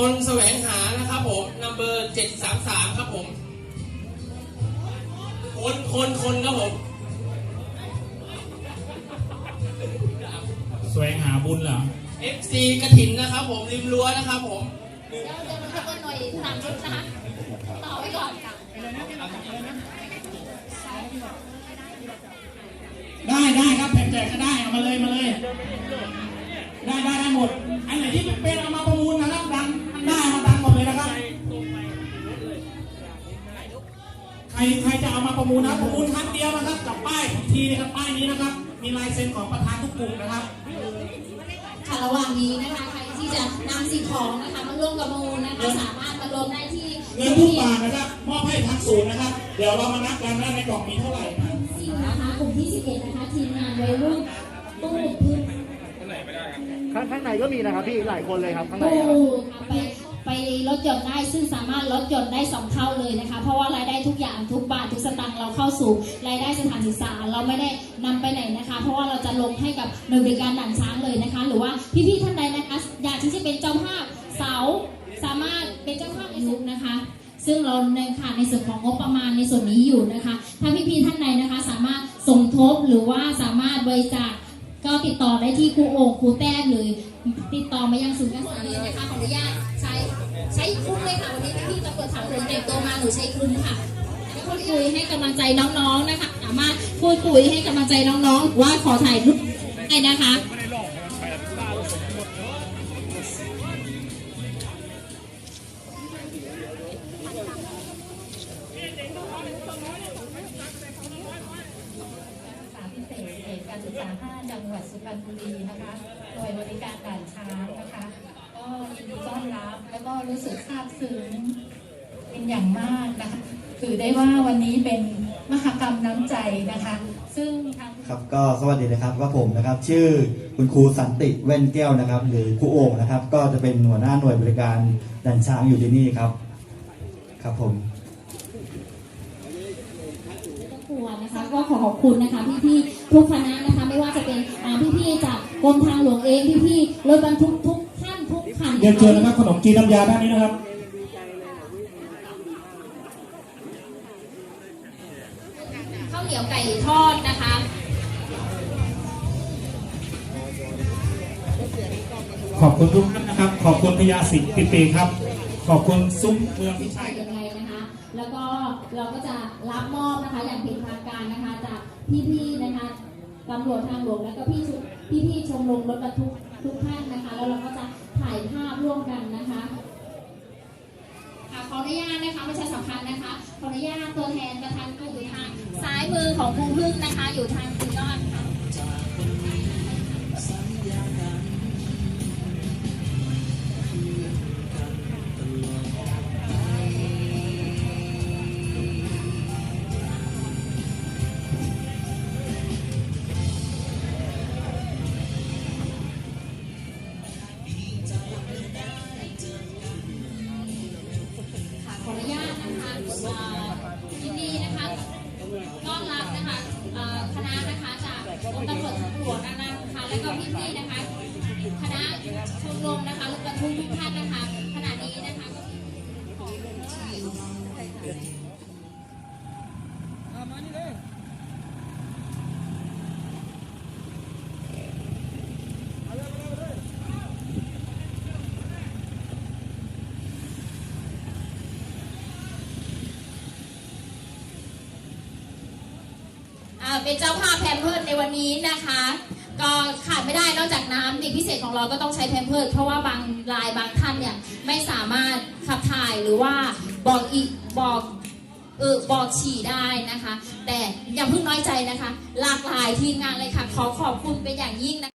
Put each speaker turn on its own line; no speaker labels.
ตนแสวงหานะครับผมนัมเบอร์เจ็ดสามสามครับผม คนคนคนครับผม
แสวงหาบุญเหรอ
FC กระถินนะครับผมริมรั้วนะครับผม
เดี๋ยวเดี๋ยวมันจะเป็นหน่วยสามชุดนะคะต่อไว้ก่อนค่ะ
ได้ได้ครับแผ่นแจกก็ได้เอามาเลยมาเลย ได้ได้ได้หมดอันไหนที่เป็นเอามาป รใครจะเอามาประมูลนะครับประมูลครั้งเดียวนะครับกับป้ายของทีนะครับป้ายนี้นะครับ มีลายเซ็นของประธานทุกกลุ่มนะครับ
ค่ะระหว่างนี้นะคะใครที่จะนำสิ่งของนะคะมาร่วมประมูลนะคะสามารถมาลงได้ที่
เงินทุกบาทนะครับมอบให้ทางศูนย์นะครับ เดี๋ยวเรามานับกันว่าในกล่องมีเท่าไหร่นะ
สิ่งนะคะกลุ่มที่11นะคะทีมงานวัยรุ่นตู้พื้น
ข้างข้างในก็มีนะครับพี่หลายคนเลยครับข้างใน
ตู้
ครับ
ค่ะไป ไปลดหย่อนได้ซึ่งสามารถลดหย่อนได้สองเท่าเลยนะคะ เพราะว่ารายได้ทุกอย่างทุกบาททุกสตางค์เราเข้าสู่รายได้สถานศึกษาเราไม่ได้นำไปไหนนะคะ เพราะว่าเราจะลงให้กับหน่วยบริการด่านช้างเลยนะคะ หรือว่าพี่ๆท่านใดนะคะอยากที่จะเป็นเจ้าภาพเสาสามารถเป็นเจ้าภาพในสุขนะคะซึ่งเราในค่ะในส่วนของงบประมาณในส่วนนี้อยู่นะคะ ถ้าพี่ๆท่านใดนะคะ สามารถสมทบหรือว่าสามารถบริจาค ก็ติดต่อได้ที่ครูโอ่งครูแต้มหรือติดต่อมายังศูนย์การศึกษาเลยนะคะขออนุญาตใช้ใช้คุ้มเลยค่ะวันนี้พี่ตำรวจถามหลวงเด็กตัวมาหนูใช้คุ้มค่ะพูดคุยให้กำลังใจน้องๆนะคะสามารถพูดคุยให้กำลังใจน้องๆว่าขอถ่ายรูปได้นะคะ
นะคะหน่วยบริการด่านช้างนะคะ ก็ยินดีต้อนรับแล้วก็รู้สึกซาบซึ้งเป็นอย่างมากนะคะถือได้ว่าวันนี้เป็นมหกรรมน้ำใจนะคะ ซึ่งทาง
ครับก็สวัสดีนะครับว่าผมนะครับ ชื่อคุณครูสันติแว่นแก้วนะครับ หรือครูโอ่งนะครับ ก็จะเป็นหัวหน้าหน่วยบริการดันช้างอยู่ที่นี่ครับ ครับผม
ครอบครัวนะคะก็ขอขอบคุณนะคะพี่ๆทุกคณะนะคะไม่ว่าจะ เป็นอ่าพี่ๆจากกรมทางหลวงเองพี่ๆรถบรรทุกทุกท่านทุกคัน
เรียนเชิญนะครับขนมจีนน้ำยาด้านนี้นะครับ
ข้าวเหนียวไก่ทอดนะคะ
ขอบคุณทุกท่านนะครับ ขอบคุณพญาสิงห์ปิปีครับ ขอบคุณซุ้มเมืองพิชัย
ยังไงนะคะ แล้วก็เราก็จะรับมอบนะคะอย่างเป็นทางการนะคะจากพี่ๆนะคะ ตำรวจทางหลวงแล้วก็พี่พี่ๆชมรมรถบรรทุกทุกท่านนะคะ แล้วเราก็จะถ่ายภาพร่วมกันนะคะขออนุญาตนะคะประชาสัมพันธ์นะคะขออนุญาตตัวแทนประธานกลุ่มอยู่ทางซ้ายมือของครูพึ่งนะคะ อยู่ทางคุณยอด อนรับนะคะคณะนะคะจากกรมตำรวจทางหลวงนะคะแล้วก็พี่ๆนะคะคณะชมรมนะคะรถบรรทุกทุกท่านี้นะคะก็มี อ่า เป็นเจ้าภาพแพมเพิร์ดในวันนี้นะคะ ก็ขาดไม่ได้นอกจากน้ำเด็กพิเศษของเราก็ต้องใช้แพมเพิร์ดเพราะว่าบางรายบางท่านเนี่ยไม่สามารถขับถ่ายหรือว่าบอกอีกบอกเออบอกฉี่ได้นะคะ แต่อย่าเพิ่งน้อยใจนะคะ หลากหลายทีมงานเลยค่ะ ขอขอบคุณเป็นอย่างยิ่งนะคะ